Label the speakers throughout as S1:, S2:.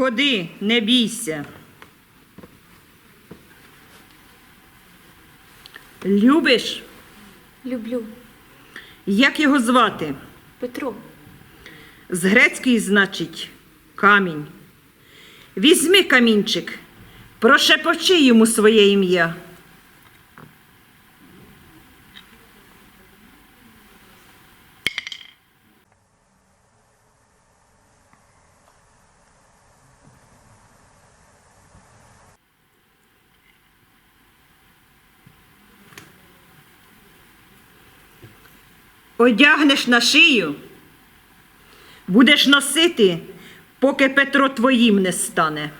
S1: Ходи, не бійся. Любиш?
S2: Люблю.
S1: Як його звати?
S2: Петро.
S1: З грецької, значить, камінь. Візьми камінчик, прошепочи йому своє ім'я. Одягнеш на шию, будеш носити, поки Петро твоїм не стане.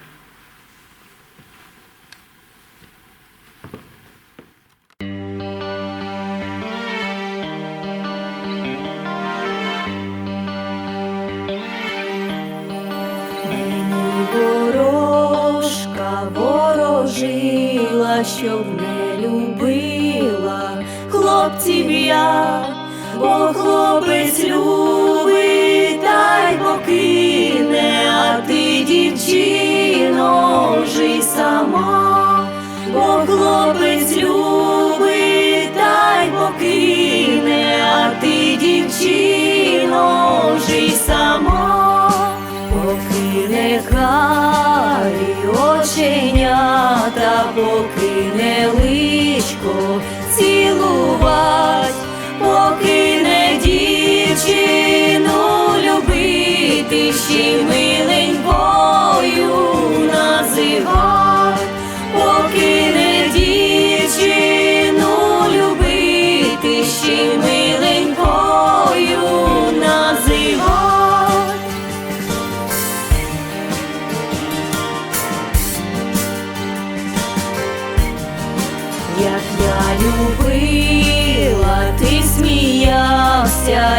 S3: Ворожила, щоб не любила хлопців я, бо хлопець любить, та й покине, а ти, дівчино, жий сама, бо хлопець любить, та й покине, а ти, дівчино, жий сама. Покине карі оченята, покине личко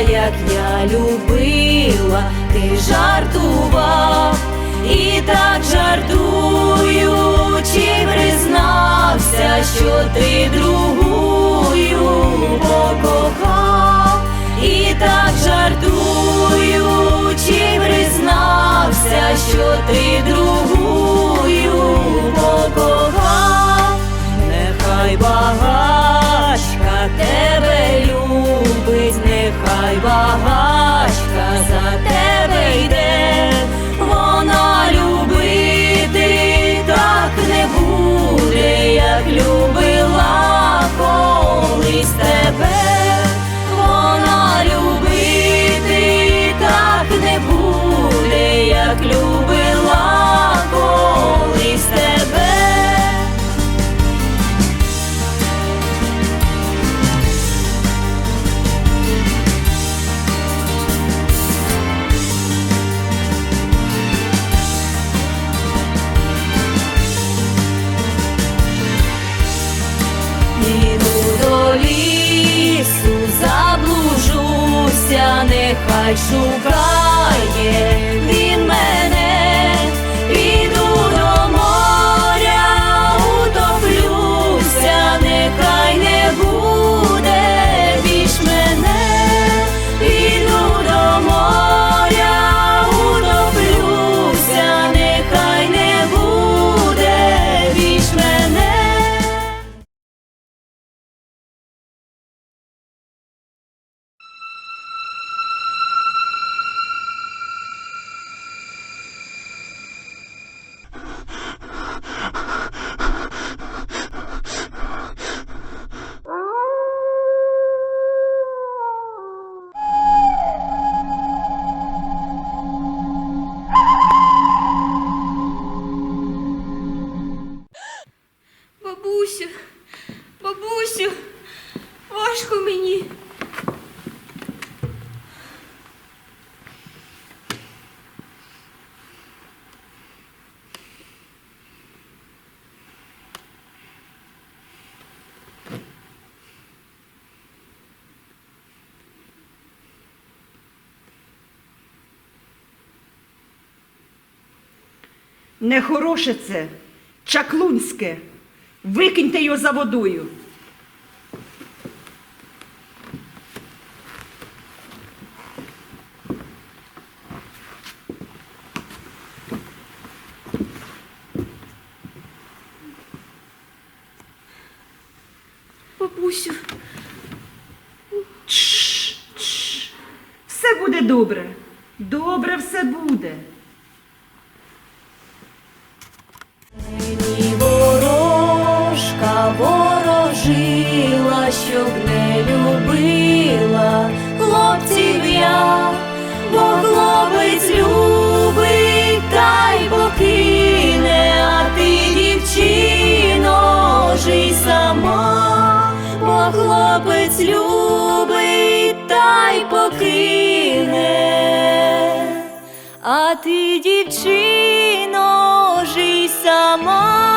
S3: як я любила, ти жартував. І так жартуючи, признався, що ти другую покохав, і так жартуючи, признався, що ти другую
S2: vai sobrar.
S1: Нехороше це, чаклунське, викиньте його за водою.
S2: Бабусю. Тш, тш.
S1: Все буде добре. Добре все буде.
S3: Щоб не любила хлопців я, бо хлопець любить та й покине, а ти, дівчино, жий сама, бо хлопець любить та й покине. А ти, дівчино, жий сама.